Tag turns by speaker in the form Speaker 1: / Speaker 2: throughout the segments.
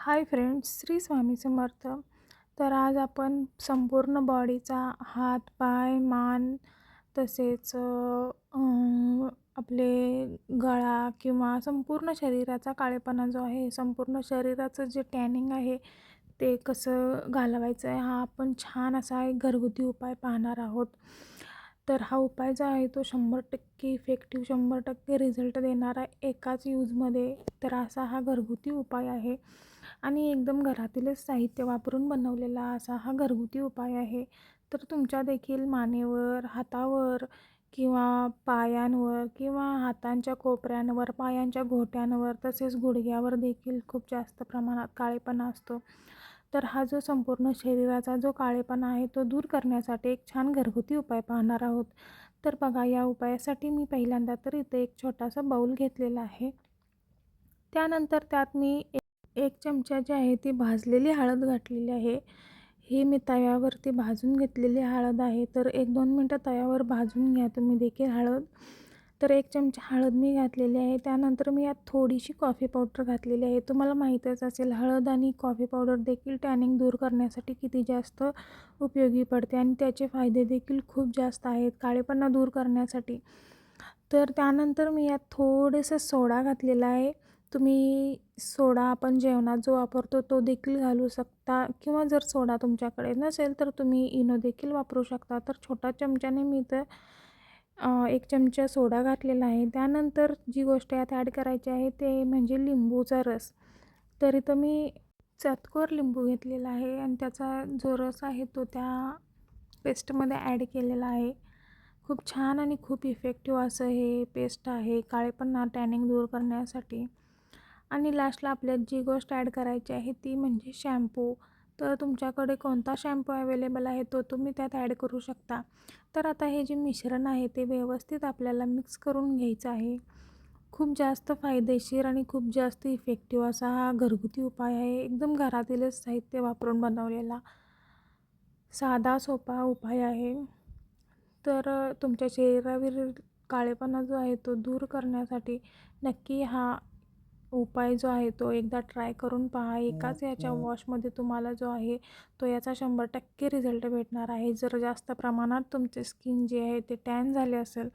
Speaker 1: Hi friends Shri Swami Samarth. तर आज आपण संपूर्ण बॉडीचा हात पाय मान तसेच आपले गळा किंवा संपूर्ण शरीराचा काळेपणा जो आहे संपूर्ण शरीराचं जे टॅनिंग आहे ते कसं घालवायचं आहे हा आपण छान असा एक घरगुती उपाय पाहणार आहोत. तर हा उपाय जो आहे तो शंभर टक्के इफेक्टिव्ह शंभर टक्के रिझल्ट देणारा एकाच यूजमध्ये तर असा हा घरगुती उपाय आहे. आणि एकदम घरातीलच साहित्य वापरून बनवलेला असा हा घरगुती उपाय आहे. तर तुमच्या देखील मानेवर हातावर किंवा पायांवर किंवा हातांच्या कोपऱ्यांवर पायांच्या घोट्यांवर तसेच गुडघ्यावर देखील खूप जास्त प्रमाणात काळेपणा असतो. तर हा जो संपूर्ण शरीराचा जो काळेपणा आहे तो दूर करण्यासाठी एक छान घरगुती उपाय पाहणार आहोत. तर बघा या उपायासाठी मी पहिल्यांदा तर इथे एक छोटासा बाऊल घेतलेला आहे. त्यानंतर त्यात मी एक चमचा जी आहे ती भाजलेली हळद घातलेली आहे. ही मी तव्यावरती भाजून घेतलेली हळद आहे. तर एक दोन मिनटं तव्यावर भाजून घ्या तुम्ही देखील हळद. तर एक चमचा हळद मी घातलेली आहे. त्यानंतर मी यात थोडीशी कॉफी पावडर घातलेली आहे. तुम्हाला माहीतच असेल हळद आणि कॉफी पावडर देखील टॅनिंग दूर करण्यासाठी किती जास्त उपयोगी पडते आणि त्याचे फायदे देखील खूप जास्त आहेत काळेपणा दूर करण्यासाठी. तर त्यानंतर मी यात थोडंसं सोडा घातलेला आहे. तुम्ही सोडा आपण जेवणात जो वापरतो तो देखील घालू शकता किंवा जर सोडा तुमच्याकडे नसेल तर तुम्ही इनो देखील वापरू शकता. तर छोटा चमच्याने मी तर एक चमचा सोडा घातलेला आहे. त्यानंतर जी गोष्ट यात ॲड करायची आहे ते म्हणजे लिंबूचा रस. तर इथं मी चतकोर लिंबू घेतलेला आहे आणि त्याचा जो रस आहे तो त्या पेस्टमध्ये ॲड केलेला आहे. खूप छान आणि खूप इफेक्टिव्ह असं हे पेस्ट आहे. काळेपणा टॅनिंग दूर करण्यासाठी. आणि लास्टला आपल्यात जी गोष्ट ॲड करायची आहे ती म्हणजे शॅम्पू तर तुमच्याकडे कोणता शॅम्पू अवेलेबल आहे तो तुम्ही त्यात ॲड करू शकता. तर आता हे जे मिश्रण आहे ते व्यवस्थित आपल्याला मिक्स करून घ्यायचं आहे. खूप जास्त फायदेशीर आणि खूप जास्त इफेक्टिव्ह असा हा घरगुती उपाय आहे. एकदम घरातीलच साहित्य वापरून बनवलेला साधा सोपा उपाय आहे. तर तुमच्या शरीरावरील काळेपणा जो आहे तो दूर करण्यासाठी नक्की हा उपाय जो आहे तो एकदा ट्राय करून पहा. एकाच याच्या वॉशमध्ये तुम्हाला जो आहे तो याचा शंभर टक्के रिझल्ट भेटणार आहे. जर जास्त प्रमाणात तुमचे स्किन जे आहे ते टॅन झाले असेल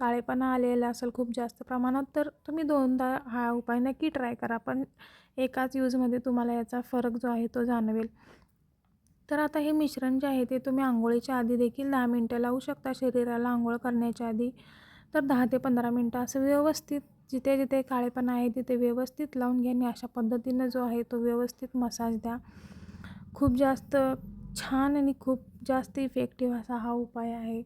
Speaker 1: काळेपणा आलेला असेल खूप जास्त प्रमाणात तर तुम्ही दोनदा हा उपाय नक्की ट्राय करा. पण एकाच यूजमध्ये तुम्हाला याचा फरक जो आहे तो जाणवेल. तर आता हे मिश्रण जे आहे ते तुम्ही आंघोळीच्या आधी देखील दहा मिनटं लावू शकता. शरीराला आंघोळ करण्याच्या आधी. तर दहा ते पंधरा मिनटं असं व्यवस्थित जिथे जिथे काळेपणा आहे तिथे व्यवस्थित लावून घ्या. आणि अशा पद्धतीनं जो आहे तो व्यवस्थित मसाज द्या. खूप जास्त छान आणि खूप जास्त इफेक्टिव्ह असा हा उपाय आहे.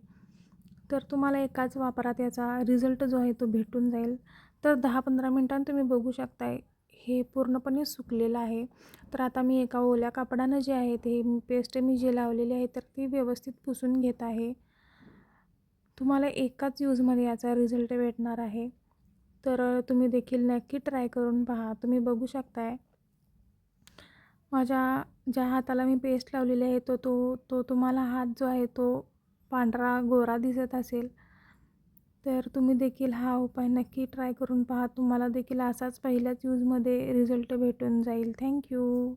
Speaker 1: तर तुम्हाला एकाच वापरात याचा रिझल्ट जो आहे तो भेटून जाईल. तर दहा पंधरा मिनटांनी तुम्ही बघू शकताय हे पूर्णपणे सुकलेलं आहे. तर आता मी एका ओल्या कापडानं जे आहे ते पेस्ट मी जे लावलेली आहे तर ती व्यवस्थित पुसून घेत आहे. तुम्हाला एकाच यूजमध्ये याचा रिझल्ट भेटणार आहे. तर तुम्ही देखील नक्की ट्राय करून पहा. तुम्ही बघू शकताय. माझ्या ज्या हाताला मी पेस्ट लावलेली आहे तो तो तो तुम्हाला हात जो आहे तो पांढरा गोरा दिसत असेल. तर तुम्ही देखील हा उपाय नक्की ट्राय करून पहा. तुम्हाला देखील असाच पहिल्याच यूजमध्ये रिझल्ट भेटून जाईल. थँक्यू.